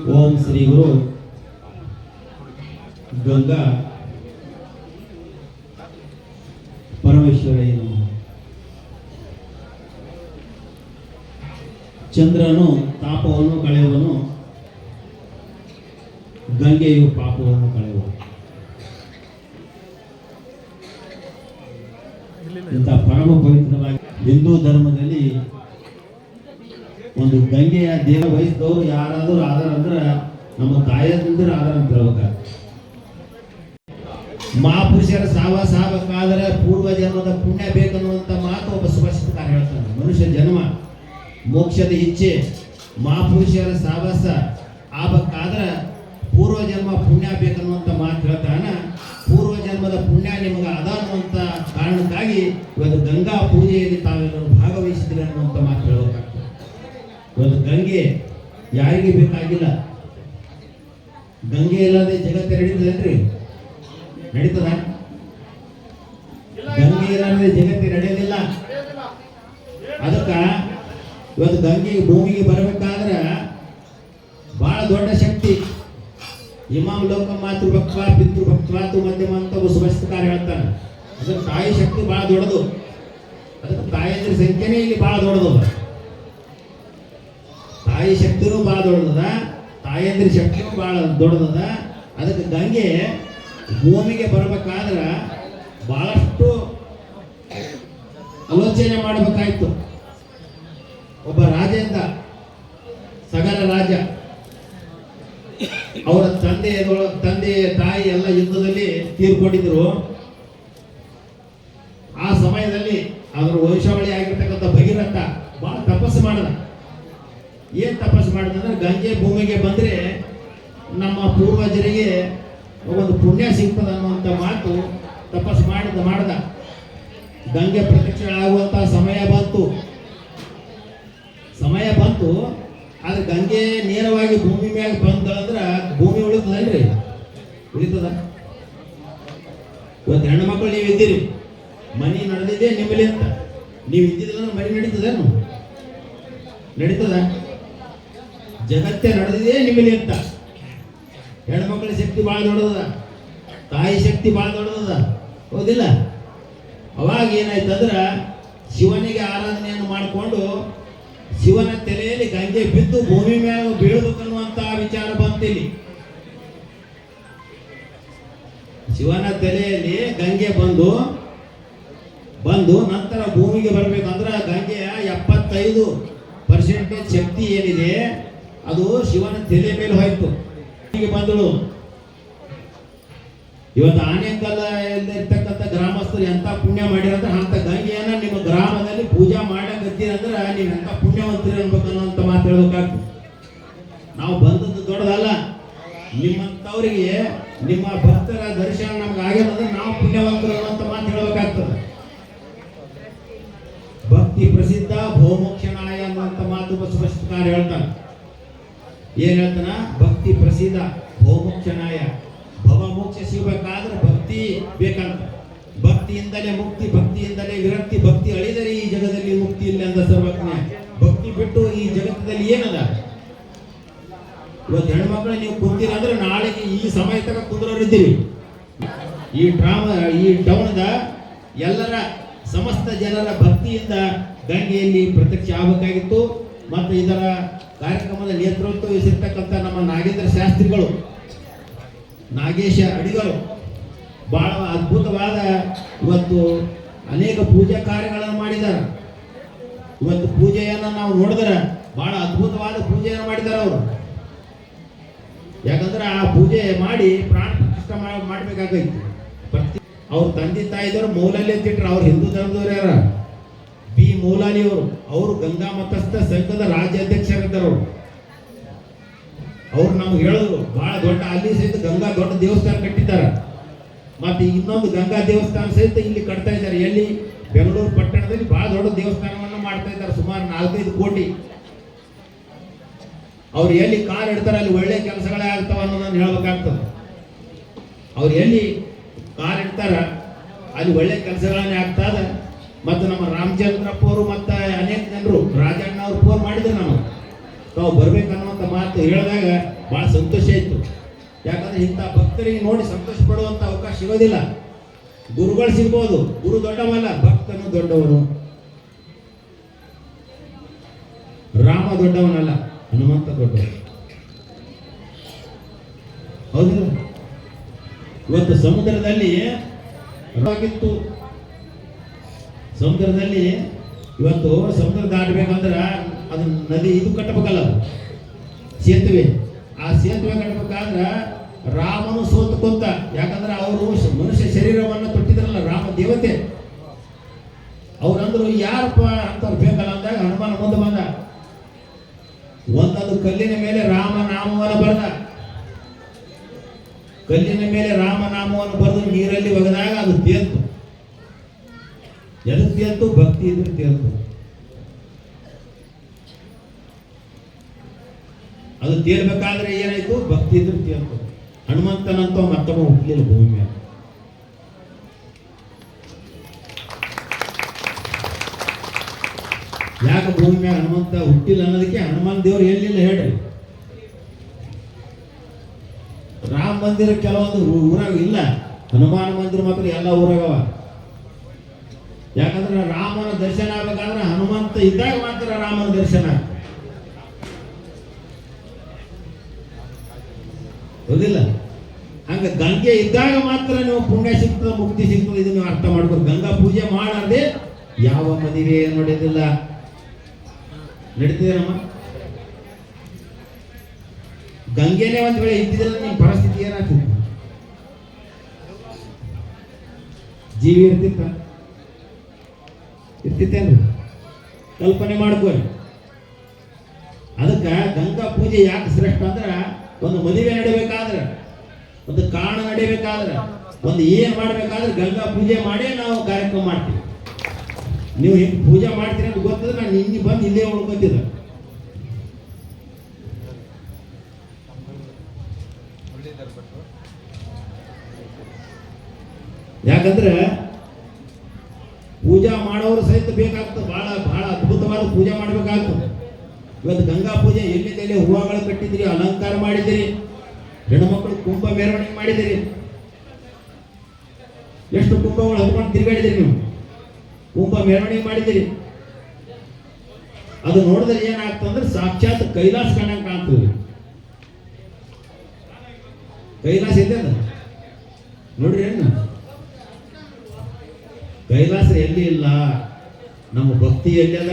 ಓಂ ಶ್ರೀ ಗುರು. ಗಂಗಾ. ಏನು ಚಂದ್ರನು ತಾಪವನ್ನು ಕಳೆಯುವನು. ಗಂಗೆಯು ಪಾಪವನ್ನು ಕಳೆಯುವ ಇಂಥ ಪರಮ ಪವಿತ್ರವಾಗಿ ಹಿಂದೂ ಧರ್ಮದಲ್ಲಿ ಒಂದು ಗಂಗೆಯ ದೇವ ವಹಿಸಿದವರು ಯಾರಾದರೂ ಆಧಾರ ಅಂದ್ರೆ ನಮ್ಮ ತಾಯಂದಿರ ಆಧಾರ ಅಂತ ಮಹಾಪುರುಷರ ಸಾವಾಸ ಆಗಬೇಕಾದ್ರೆ ಪೂರ್ವ ಜನ್ಮದ ಪುಣ್ಯ ಬೇಕನ್ನುವಂತ ಮಾತು ಒಬ್ಬ ಸುಭಾಷಿತಕಾರ ಹೇಳ್ತಾನೆ. ಮನುಷ್ಯ ಜನ್ಮ, ಮೋಕ್ಷದ ಇಚ್ಛೆ, ಮಹಾಪುರುಷರ ಸಾವಾಸ ಆಗಬೇಕಾದ್ರೆ ಪೂರ್ವ ಜನ್ಮ ಪುಣ್ಯ ಬೇಕನ್ನುವಂತ ಮಾತು ಹೇಳ್ತಾನ. ಪೂರ್ವ ಜನ್ಮದ ಪುಣ್ಯ ನಿಮಗೆ ಅದ ಅನ್ನುವಂತ ಕಾರಣಕ್ಕಾಗಿ ಇವತ್ತು ಗಂಗಾ ಪೂಜೆಯಲ್ಲಿ ತಾವೆಲ್ಲರೂ ಭಾಗವಹಿಸಿದ್ರೆ ಅನ್ನುವಂತ ಮಾತು ಇವತ್ತು ಗಂಗೆ ಯಾರಿಗೆ ಬೇಕಾಗಿಲ್ಲ? ಗಂಗೆ ಇಲ್ಲದೆ ಜಗತ್ತು ನಡೀತದೇನ್ರಿ ನಡೀತದ? ಗಂಗೆ ಇಲ್ಲದೆ ಜಗತ್ತಿ ನಡೆಯೋದಿಲ್ಲ ಅದಕ್ಕ ಇವತ್ತು ಗಂಗೆ ಭೂಮಿಗೆ ಬರಬೇಕಾದ್ರೆ ಬಹಳ ದೊಡ್ಡ ಶಕ್ತಿ. ಇಮಾಮ್ ಲೋಕ ಮಾತೃ ಭಕ್ವಾ ಪಿತೃ ಭಕ್ವಾತು ಮಧ್ಯಮ ಅಂತ ಸುಭಾಷಿತಕಾರ ಹೇಳ್ತಾನೆ. ಅದಕ್ಕೆ ತಾಯಿ ಶಕ್ತಿ ಬಹಳ ದೊಡ್ಡದು. ಅದಕ್ಕೆ ತಾಯಂದ್ರ ಸಂಖ್ಯೆನೇ ಇಲ್ಲಿ ಬಹಳ ದೊಡ್ಡದು. ತಾಯಿ ಶಕ್ತಿನೂ ಭಾಳ ದೊಡ್ಡದ ತಾಯಂದ್ರ ಶಕ್ತಿನೂ ಭಾಳ ದೊಡ್ಡದದ. ಅದಕ್ಕೆ ಗಂಗೆ ಭೂಮಿಗೆ ಬರಬೇಕಾದ್ರೆ ಬಹಳಷ್ಟು ಆಲೋಚನೆ ಮಾಡಬೇಕಾಯ್ತು. ಒಬ್ಬ ರಾಜೇಂದ ಸಗರ ರಾಜ, ಅವರ ತಂದೆ ತಂದೆ, ತಾಯಿ ಎಲ್ಲ ಯುದ್ಧದಲ್ಲಿ ತೀರ್ಕೊಂಡಿದ್ರು. ಆ ಸಮಯದಲ್ಲಿ ಅದರ ವಂಶಾವಳಿ ಆಗಿರ್ತಕ್ಕಂಥ ಭಗೀರಥ ಬಹಳ ತಪಸ್ಸು ಮಾಡಿದ. ಏನ್ ತಪಸ್ಸು ಮಾಡಿದ ಅಂದ್ರೆ ಗಂಗೆ ಭೂಮಿಗೆ ಬಂದ್ರೆ ನಮ್ಮ ಪೂರ್ವಜರಿಗೆ ಒಂದು ಪುಣ್ಯ ಸಿಗ್ತದೆ ಅನ್ನುವಂಥ ಮಾತು ತಪಸ್ಸು ಮಾಡಿದ ಮಾಡ್ದ. ಗಂಗೆ ಪ್ರತ್ಯಕ್ಷ ಆಗುವಂತ ಸಮಯ ಬಂತು. ಸಮಯ ಬಂತು. ಆದ್ರೆ ಗಂಗೆ ನೇರವಾಗಿ ಭೂಮಿ ಮ್ಯಾಗ ಬಂದಳಂದ್ರ ಭೂಮಿ ಉಳಿತದಲ್ರಿ? ಉಳಿತದ. ಇವತ್ತು ಹೆಣ್ಣು ಮಕ್ಕಳು ನೀವು ಇದ್ದೀರಿ. ಮನಿ ನಡೆದಿದೆ ನಿಮ್ಮಲ್ಲಿ ಅಂತ. ನೀವು ಇದ್ದಿದ್ದಿಲ್ಲ ಮನೆ ನಡೀತದೇನು? ನಡೀತದ? ಜಗತ್ತೇ ನಡೆದಿದೆ ನಿಮ್ಮಲ್ಲಿ ಅಂತ. ಹೆಣ್ಮಕ್ಳ ಶಕ್ತಿ ಭಾಳ ದೊಡ್ಡದ. ತಾಯಿ ಶಕ್ತಿ ಭಾಳ ದೊಡ್ಡದ. ಹೌದಿಲ್ಲ? ಅವಾಗ ಏನಾಯ್ತಂದ್ರೆ, ಶಿವನಿಗೆ ಆರಾಧನೆಯನ್ನು ಮಾಡಿಕೊಂಡು ಶಿವನ ತಲೆಯಲ್ಲಿ ಗಂಗೆ ಬಿದ್ದು ಭೂಮಿ ಮೇಲೆ ಬೀಳಬೇಕನ್ನುವಂತಹ ವಿಚಾರ ಬಂತಿಲ್ಲಿ. ಶಿವನ ತಲೆಯಲ್ಲಿ ಗಂಗೆ ಬಂದು ಬಂದು ನಂತರ ಭೂಮಿಗೆ ಬರಬೇಕಂದ್ರೆ ಗಂಗೆಯ ಎಪ್ಪತ್ತೈದು ಪರ್ಸೆಂಟೇಜ್ ಶಕ್ತಿ ಏನಿದೆ? ಅದು ಶಿವನ ತಲೆ ಮೇಲೆ ಹೋಯ್ತು. ಹೀಗೆ ಬಂದಳು. ಇವತ್ತು ಆನೆಕಲ್ಲ ಇರ್ತಕ್ಕಂಥ ಗ್ರಾಮಸ್ಥರು ಎಂತ ಪುಣ್ಯ ಮಾಡಿರಂದ್ರೆ ಅಂತ ಗಂಗೆಯನ್ನ ನಿಮ್ಮ ಗ್ರಾಮದಲ್ಲಿ ಪೂಜಾ ಮಾಡಕತ್ತೀರಿ ಅಂದ್ರೆ ನೀವು ಎಂತ ಪುಣ್ಯವಂತರಿ ಅನ್ಬೇಕನ್ನೋಂತ ಮಾತು ಹೇಳ್ಬೇಕಾಗ್ತದೆ. ನಾವು ಬಂದದ್ದು ದೊಡ್ಡದಲ್ಲ. ನಿಮ್ಮಂಥವ್ರಿಗೆ ನಿಮ್ಮ ಭಕ್ತರ ದರ್ಶನ ನಮ್ಗೆ ಆಗಿರೋದ್ರೆ ನಾವು ಪುಣ್ಯವಂತರು ಅನ್ನೋಂತ ಮಾತು ಹೇಳ್ಬೇಕಾಗ್ತದೆ. ಭಕ್ತಿ ಪ್ರಸಿದ್ಧ ಭೌಮೋಕ್ಷನಾಯ ಅನ್ನುವಂಥ ಮಾತು ಸ್ಪಷ್ಟಕಾರ ಹೇಳ್ತಾನೆ ಏನ್ ಹೇಳ್ತಾನ? ಭಕ್ತಿ ಪ್ರಸಿದ್ಧ ಬಹುಮುಖ್ಯನಾಯ ಭವ ಮೋಕ್ಷ ಸಿಗಬೇಕಾದ್ರೆ ಭಕ್ತಿ ಬೇಕಂತ. ಭಕ್ತಿಯಿಂದಲೇ ಮುಕ್ತಿ, ಭಕ್ತಿಯಿಂದಲೇ ವಿರಕ್ತಿ, ಭಕ್ತಿ ಅಳಿದರೆ ಈ ಜಗದಲ್ಲಿ ಮುಕ್ತಿ ಇಲ್ಲ ಅಂತ ಸರ್ವಜ್ಞ. ಭಕ್ತಿ ಬಿಟ್ಟು ಈ ಜಗತ್ತದಲ್ಲಿ ಏನದ? ಇವತ್ತು ಹೆಣ್ಮಕ್ಳು ನೀವು ಕುಂತೀರ ಅಂದ್ರೆ ನಾಳೆಗೆ ಈ ಸಮಯ ತನಕ ಕುಂದ್ರಿದ್ದೀರಿ ಈ ಡ್ರಾಮ, ಈ ಟೌನ್ದ ಎಲ್ಲರ ಸಮಸ್ತ ಜನರ ಭಕ್ತಿಯಿಂದ ಗಂಗೆಯಲ್ಲಿ ಪ್ರತ್ಯಕ್ಷ ಆಗಬೇಕಾಗಿತ್ತು. ಮತ್ತು ಇದರ ಕಾರ್ಯಕ್ರಮದ ನೇತೃತ್ವ ವಹಿಸಿರ್ತಕ್ಕಂಥ ನಮ್ಮ ನಾಗೇಂದ್ರ ಶಾಸ್ತ್ರಿಗಳು, ನಾಗೇಶ ಅಡಿಗರು, ಬಹಳ ಅದ್ಭುತವಾದ ಇವತ್ತು ಅನೇಕ ಪೂಜಾ ಕಾರ್ಯಗಳನ್ನು ಮಾಡಿದ್ದಾರೆ. ಇವತ್ತು ಪೂಜೆಯನ್ನು ನಾವು ನೋಡಿದ್ರೆ ಬಹಳ ಅದ್ಭುತವಾದ ಪೂಜೆಯನ್ನು ಮಾಡಿದ್ದಾರೆ ಅವರು. ಯಾಕಂದ್ರೆ ಆ ಪೂಜೆ ಮಾಡಿ ಪ್ರಾಣ ಪ್ರತಿಷ್ಠೆ ಮಾಡಬೇಕಾಗೈತಿ. ಪ್ರತಿ ಅವ್ರ ತಂದೆ ತಾಯಿದವರು ಮೌಲ್ಯ ಅವ್ರು ಹಿಂದೂ ಧರ್ಮದವ್ರು ಯಾರ? ಬಿ ಮೌಲಾಲಿ ಅವರು ಗಂಗಾ ಮತಸ್ಥ ಸಂಘದ ರಾಜ್ಯಾಧ್ಯಕ್ಷರಿದ್ದರು. ಅವರು ನಮ್ಗೆ ಹೇಳಿದ್ರು ಬಹಳ ದೊಡ್ಡ ಅಲ್ಲಿ ಸಹಿತ ಗಂಗಾ ದೊಡ್ಡ ದೇವಸ್ಥಾನ ಕಟ್ಟಿದ್ದಾರೆ. ಮತ್ತೆ ಇನ್ನೊಂದು ಗಂಗಾ ದೇವಸ್ಥಾನ ಸಹಿತ ಇಲ್ಲಿ ಕಟ್ತಾ ಇದ್ದಾರೆ. ಎಲ್ಲಿ? ಬೆಂಗಳೂರು ಪಟ್ಟಣದಲ್ಲಿ ಬಹಳ ದೊಡ್ಡ ದೇವಸ್ಥಾನವನ್ನು ಮಾಡ್ತಾ ಇದ್ದಾರೆ, ಸುಮಾರು ನಾಲ್ಕೈದು ಕೋಟಿ. ಅವ್ರು ಎಲ್ಲಿ ಕಾರ್ ಇಡ್ತಾರೆ, ಅಲ್ಲಿ ಒಳ್ಳೆ ಕೆಲಸಗಳೇ ಆಗ್ತಾವ ಅನ್ನೋದನ್ನು ಹೇಳ್ಬೇಕಾಗ್ತದೆ. ಅವ್ರು ಎಲ್ಲಿ ಕಾರ್ ಇಡ್ತಾರ, ಅಲ್ಲಿ ಒಳ್ಳೆ ಕೆಲಸಗಳನ್ನೇ ಆಗ್ತದ ಮತ್ತು ನಮ್ಮ ರಾಮಚಂದ್ರಪ್ಪ ಅವರು ಮತ್ತು ಅನೇಕ ಜನರು, ರಾಜಣ್ಣ ಅವರು ಫೋನ್ ಮಾಡಿದ್ರು ನಮಗೆ. ತಾವು ಬರ್ಬೇಕನ್ನುವಂಥ ಮಾತು ಹೇಳಿದಾಗ ಭಾಳ ಸಂತೋಷ ಆಯಿತು. ಯಾಕಂದ್ರೆ ಇಂಥ ಭಕ್ತರಿಗೆ ನೋಡಿ ಸಂತೋಷ ಪಡುವಂಥ ಅವಕಾಶ ಸಿಗೋದಿಲ್ಲ. ಗುರುಗಳು ಸಿಗ್ಬೋದು, ಗುರು ದೊಡ್ಡವಲ್ಲ, ಭಕ್ತನು ದೊಡ್ಡವನು. ರಾಮ ದೊಡ್ಡವನಲ್ಲ, ಹನುಮಂತ ದೊಡ್ಡವನು. ಹೌದಿಲ್ಲ ಇವತ್ತು ಸಮುದ್ರದಲ್ಲಿ ಸಮುದ್ರದಲ್ಲಿ ಇವತ್ತು ಸಮುದ್ರ ದಾಟಬೇಕಂದ್ರೆ ಅದು ನದಿ ಇದು ಕಟ್ಟಬೇಕಲ್ಲ ಸೇತುವೆ. ಆ ಸೇತುವೆ ಕಟ್ಟಬೇಕಾದ್ರೆ ರಾಮನು ಸೋತು ಕೊಂತ. ಯಾಕಂದ್ರೆ ಅವರು ಮನುಷ್ಯ ಶರೀರವನ್ನು ತೊಟ್ಟಿದ್ರಲ್ಲ, ರಾಮ ದೇವತೆ. ಅವ್ರಂದ್ರು ಯಾರಪ್ಪ ಅಂತವ್ರು ಬೇಕಲ್ಲ ಅಂದಾಗ ಹನುಮಾನ ಮುಂದೆ ಬಂದ. ಒಂದೊಂದು ಕಲ್ಲಿನ ಮೇಲೆ ರಾಮನಾಮವನ್ನು ಬರೆದ. ಕಲ್ಲಿನ ಮೇಲೆ ರಾಮನಾಮವನ್ನು ಬರೆದು ನೀರಲ್ಲಿ ಒಗೆದಾಗ ಅದು ತೇಲ್ತು ತೇಲ್ತು ಭಕ್ತಿ ಇದ್ರೆ ತೇಲ್ತು ಅದು ತೇಲ್ಬೇಕಾದ್ರೆ ಏನಾಯ್ತು? ಭಕ್ತಿ ಇದ್ರೆ ತೇಲ್ತು ಹನುಮಂತನಂತ ಮತ್ತೊಬ್ಬ ಹುಟ್ಟಲಿಲ್ಲ ಭೂಮಿ ಮೇಲೆ. ಯಾಕೆ ಭೂಮಿ ಮೇಲೆ ಹನುಮಂತ ಹುಟ್ಟಿಲ್ಲ ಅನ್ನೋದಕ್ಕೆ ಹನುಮಾನ್ ದೇವ್ರು ಎಲ್ಲಿಲ್ಲ ಹೇಳ್ರಿ. ರಾಮ ಮಂದಿರ ಕೆಲವೊಂದು ಊರಾಗ ಇಲ್ಲ. ಹನುಮಾನ್ ಮಂದಿರ ಮಾತ್ರ ಎಲ್ಲ ಊರಾಗವ. ಯಾಕಂದ್ರೆ ರಾಮನ ದರ್ಶನ ಆಗ್ಬೇಕಾದ್ರೆ ಹನುಮಂತ ಇದ್ದಾಗ ಮಾತ್ರ ರಾಮನ ದರ್ಶನ ಹೌದಿಲ್ಲ ಹಂಗ ಗಂಗೆ ಇದ್ದಾಗ ಮಾತ್ರ ನೀವು ಪುಣ್ಯ ಸಿಗ್ತದೆ, ಮುಕ್ತಿ ಸಿಗ್ತದೆ, ಇದನ್ನು ಅರ್ಥ ಮಾಡ್ಬೋದು ಗಂಗಾ ಪೂಜೆ ಮಾಡದೆ ಯಾವ ಮದುವೆ ನಡೆಯೋದಿಲ್ಲ ನಡೀತಿದೇನಮ್ಮ? ಗಂಗೆನೇ ಒಂದ್ ವೇಳೆ ಇದ್ದಿದ್ರೆ ನಿಮ್ಮ ಪರಿಸ್ಥಿತಿ ಏನಾಗ್ತಿತ್ತು? ಜೀವಿ ಇರ್ತಿತ್ತ? ಇರ್ತಿತ್ತೇನ್ರಿ? ಕಲ್ಪನೆ ಮಾಡ್ಕೊಳ್ಳಿ ಅದಕ್ಕೆ ಗಂಗಾ ಪೂಜೆ ಯಾಕೆ ಶ್ರೇಷ್ಠ ಅಂದ್ರೆ, ಒಂದು ಮದುವೆ ನಡಿಬೇಕಾದ್ರೆ, ಒಂದು ಕಾಣ ನಡಿಬೇಕಾದ್ರೆ, ಒಂದು ಏನು ಮಾಡ್ಬೇಕಾದ್ರೆ ಗಂಗಾ ಪೂಜೆ ಮಾಡೇ ನಾವು ಕಾರ್ಯಕ್ರಮ ಮಾಡ್ತೀವಿ. ನೀವು ಹಿಂಗೆ ಪೂಜೆ ಮಾಡ್ತೀರಿ ಅಂತ ಗೊತ್ತಿದ್ರೆ ನಾನು ಹಿಂಗೆ ಬಂದು ಇಲ್ಲೇ ಉಳ್ಕೊತಿದ್ದೆ. ಯಾಕಂದ್ರೆ ಪೂಜಾ ಮಾಡೋರು ಸಹಿತ ಬೇಕಾಗ್ತದೆ. ಬಹಳ ಬಹಳ ಅದ್ಭುತವಾದ ಪೂಜೆ ಮಾಡಬೇಕಾಗ್ತದೆ. ಇವತ್ತು ಗಂಗಾ ಪೂಜೆ ಎಲ್ಲಿಂದೆಲ್ಲಿ ಹೂವುಗಳು ಕಟ್ಟಿದಿರಿ ಅಲಂಕಾರ ಮಾಡಿದಿರಿ ಹೆಣ್ಮಕ್ಳು ಕುಂಭ ಮೆರವಣಿಗೆ ಮಾಡಿದಿರಿ ಎಷ್ಟು ಕುಂಭಗಳು ಹತ್ಕೊಂಡು ತಿರುಗಾಡಿದಿರಿ ನೀವು? ಕುಂಭ ಮೆರವಣಿಗೆ ಮಾಡಿದಿರಿ ಅದು ನೋಡಿದ್ರೆ ಏನಾಗ್ತಂದ್ರೆ ಸಾಕ್ಷಾತ್ ಕೈಲಾಸ ಕಂಡಂಗೆ ಕಾಣ್ತದೆ ಕೈಲಾಸ ಇದೆ ನೋಡ್ರಿ ಏನು? ಕೈಲಾಸ ಎಲ್ಲಿ ಇಲ್ಲ? ನಮ್ಮ ಭಕ್ತಿ ಎಲ್ಲದ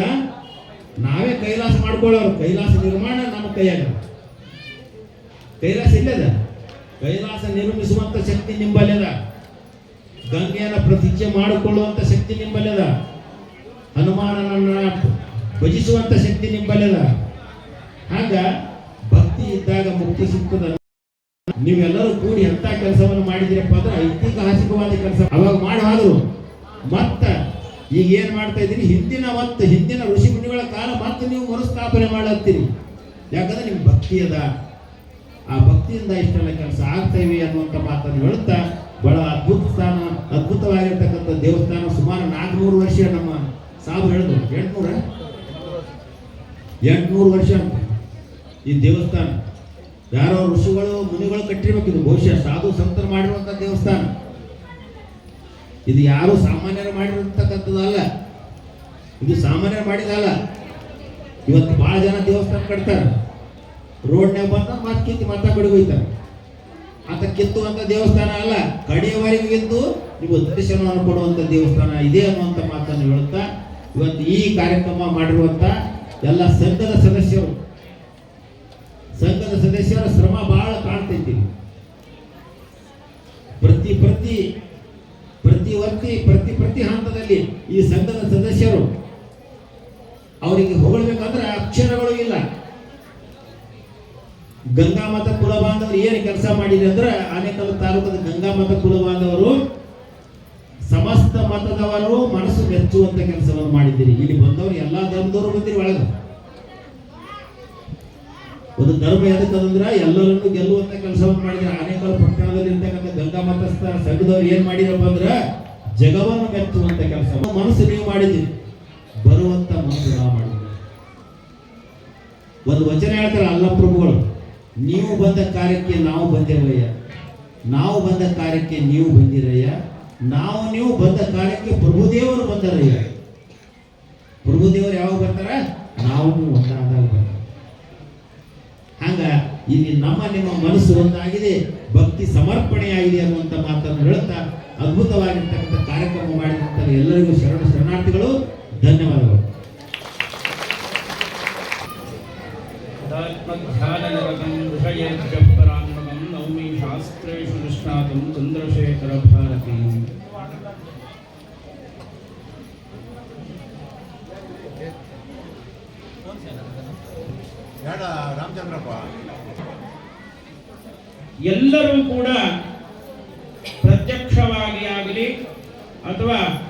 ನಾವೇ ಕೈಲಾಸ ಮಾಡ್ಕೊಳ್ಳೋರು. ಕೈಲಾಸ ನಿರ್ಮಾಣ ನಮ್ಮ ಕೈಯಾಗ. ಕೈಲಾಸ ಇಲ್ಲದ ಕೈಲಾಸ ನಿರ್ಮಿಸುವಂತ ಶಕ್ತಿ ನಿಂಬಲ್ಲದ ಗಂಗೆಯನ್ನು ಪ್ರತಿಜ್ಞೆ ಮಾಡಿಕೊಳ್ಳುವಂತ ಶಕ್ತಿ ನಿಂಬಲ್ಲದ ಹನುಮಾನನನ್ನ ಭಜಿಸುವಂತ ಶಕ್ತಿ ನಿಂಬಲ್ಲದ ಹಾಗ ಭಕ್ತಿ ಇದ್ದಾಗ ಮುಕ್ತಿ ಸಿಗ್ತದ. ನೀವೆಲ್ಲರೂ ಕೂಡಿ ಎಂತ ಕೆಲಸವನ್ನು ಮಾಡಿದಿರಪ್ಪ ಅಂದ್ರೆ ಐತಿಹಾಸಿಕವಾದ ಕೆಲಸ. ಅವಾಗ ಮಾಡಿ ಮತ್ತ ಈಗ ಏನು ಮಾಡ್ತಾ ಇದ್ದೀರಿ ಹಿಂದಿನ ಮತ್ತು ಹಿಂದಿನ ಋಷಿ ಮುನಿಗಳ ಕಾಲ ಮತ್ತೆ ನೀವು ಮರುಸ್ಥಾಪನೆ ಮಾಡತ್ತೀರಿ. ಯಾಕಂದ್ರೆ ನಿಮ್ ಭಕ್ತಿ ಅದ. ಆ ಭಕ್ತಿಯಿಂದ ಇಷ್ಟೆಲ್ಲ ಕೆಲಸ ಆಗ್ತಾ ಇವೆ ಅನ್ನುವಂಥ ಮಾತನ್ನು ಹೇಳುತ್ತಾ, ಬಹಳ ಅದ್ಭುತ ಸ್ಥಾನ, ಅದ್ಭುತವಾಗಿರ್ತಕ್ಕಂಥ ದೇವಸ್ಥಾನ ಸುಮಾರು ನಾಲ್ಕುನೂರು ವರ್ಷ ನಮ್ಮ ಸಾಬು ಹೇಳಿದ್ರು ಎಂಟ್ನೂರ? ಎಂಟುನೂರು ವರ್ಷ ಈ ದೇವಸ್ಥಾನ. ಯಾರೋ ಋಷಿಗಳು, ಮುನಿಗಳು ಕಟ್ಟಿರ್ಬೇಕು ಇದು. ಬಹುಶಃ ಸಾಧು ಸಂತರು ಮಾಡಿರುವಂಥ ದೇವಸ್ಥಾನ. ಇದು ಯಾರು ಸಾಮಾನ್ಯರು ಮಾಡಿರತಕ್ಕಂಥದ್ದಲ್ಲ. ಇದು ಸಾಮಾನ್ಯರು ಮಾಡಿದಲ್ಲ. ಇವತ್ತು ಭಾಳ ಜನ ದೇವಸ್ಥಾನ ಕಟ್ತಾರೆ. ರೋಡ್ನ್ಯಾಗ ಬಂದ ಮತ್ತೆ ಕಿತ್ತು ಮತ್ತ ಕಡೆಗೆ ಹೋಯ್ತಾರೆ ಅಂತ ಕಿತ್ತುವಂಥ ದೇವಸ್ಥಾನ ಅಲ್ಲ. ಕಡೆಯವರೆಗೂ ಇದ್ದು ನೀವು ದರ್ಶನವನ್ನು ಕೊಡುವಂತ ದೇವಸ್ಥಾನ ಇದೆ ಅನ್ನುವಂಥ ಮಾತನ್ನು ಹೇಳುತ್ತಾ, ಇವತ್ತು ಈ ಕಾರ್ಯಕ್ರಮ ಮಾಡಿರುವಂತ ಎಲ್ಲ ಸಂಘದ ಸದಸ್ಯರು. ಸಂಘದ ಸದಸ್ಯರ ಶ್ರಮ ಬಹಳ ಕಾಣ್ತೈತಿ. ಪ್ರತಿ ಪ್ರತಿ ವರ್ತಿ ಪ್ರತಿ ಪ್ರತಿ ಹಂತದಲ್ಲಿ ಈ ಸಂಘದ ಸದಸ್ಯರು ಅವರಿಗೆ ಹೊಗಳಬೇಕಂದ್ರೆ ಅಕ್ಷರಗಳು ಇಲ್ಲ. ಗಂಗಾಮತ ಕುಲ ಬಾಂಧವರು ಏನು ಕೆಲಸ ಮಾಡಿದೆ ಅಂದ್ರೆ ಆನೇಕಲ್ ತಾಲೂಕದ ಗಂಗಾಮತ ಕುಲ ಬಾಂಧವರು ಸಮಸ್ತ ಮತದವರು ಮನಸ್ಸು ಮೆಚ್ಚುವಂತ ಕೆಲಸವನ್ನು ಮಾಡಿದ್ದೀರಿ. ಇಲ್ಲಿ ಬಂದವರು ಎಲ್ಲಾ ಧರ್ಮದವರು ಬಂದಿರಿ ಒಳಗ. ಒಂದು ಧರ್ಮ ಎದಕ್ಕಂದ್ರ ಎಲ್ಲರನ್ನು ಗೆಲ್ಲುವಂತ ಕೆಲಸವನ್ನು ಮಾಡಿದ್ರೆ ಆನೇಕಲ್ ಪಟ್ಟಣದಲ್ಲಿ ಇರ್ತಕ್ಕಂಥ ಗಂಗಾಮತಸ್ಥ ಸಂಘದವ್ರು ಏನ್ ಮಾಡಿರಪ್ಪ ಅಂದ್ರ ಜಗವನ್ನು ಮೆಚ್ಚುವಂತ ಕೆಲಸ ಮನಸ್ಸು ನೀವು ಮಾಡಿದ್ದೀರಿ. ಬರುವಂತ ಮನಸ್ಸು ನಾವು ಮಾಡಿದ್ದೀವಿ ಒಂದು ವಚನ ಹೇಳ್ತಾರೆ ಅಲ್ಲ ಪ್ರಭುಗಳು, ನೀವು ಬಂದ ಕಾರ್ಯಕ್ಕೆ ನಾವು ಬಂದೇವಯ್ಯ ನಾವು ಬಂದ ಕಾರ್ಯಕ್ಕೆ ನೀವು ಬಂದಿರಯ್ಯ. ನಾವು ನೀವು ಬಂದ ಕಾರ್ಯಕ್ಕೆ ಪ್ರಭುದೇವರು ಬಂದರಯ್ಯ. ಪ್ರಭುದೇವರು ಯಾವಾಗ ಬರ್ತಾರ? ನಾವು ಒಂದಾದಾಗ ಬರ್ತಾರೆ ಹಂಗ ಇಲ್ಲಿ ನಮ್ಮ ನಿಮ್ಮ ಮನಸ್ಸು ಒಂದಾಗಿದೆ, ಭಕ್ತಿ ಸಮರ್ಪಣೆಯಾಗಿದೆ ಅನ್ನುವಂಥ ಮಾತನ್ನು ಹೇಳುತ್ತಾ ಅದ್ಭುತವಾಗಿರ್ತಕ್ಕಂಥ ಕಾರ್ಯಕ್ರಮ ಮಾಡಿದಂಥ ಎಲ್ಲರಿಗೂ ಶರಣ ಶರಣಾರ್ಥಿಗಳು ಧನ್ಯವಾದಗಳು. ನೌಮಿ ಶಾಸ್ತ್ರೇಶು ನಿಷ್ಣಾತ ಚಂದ್ರಶೇಖರ ಭಾರತಿ. ಎಲ್ಲರೂ ಕೂಡ અથવા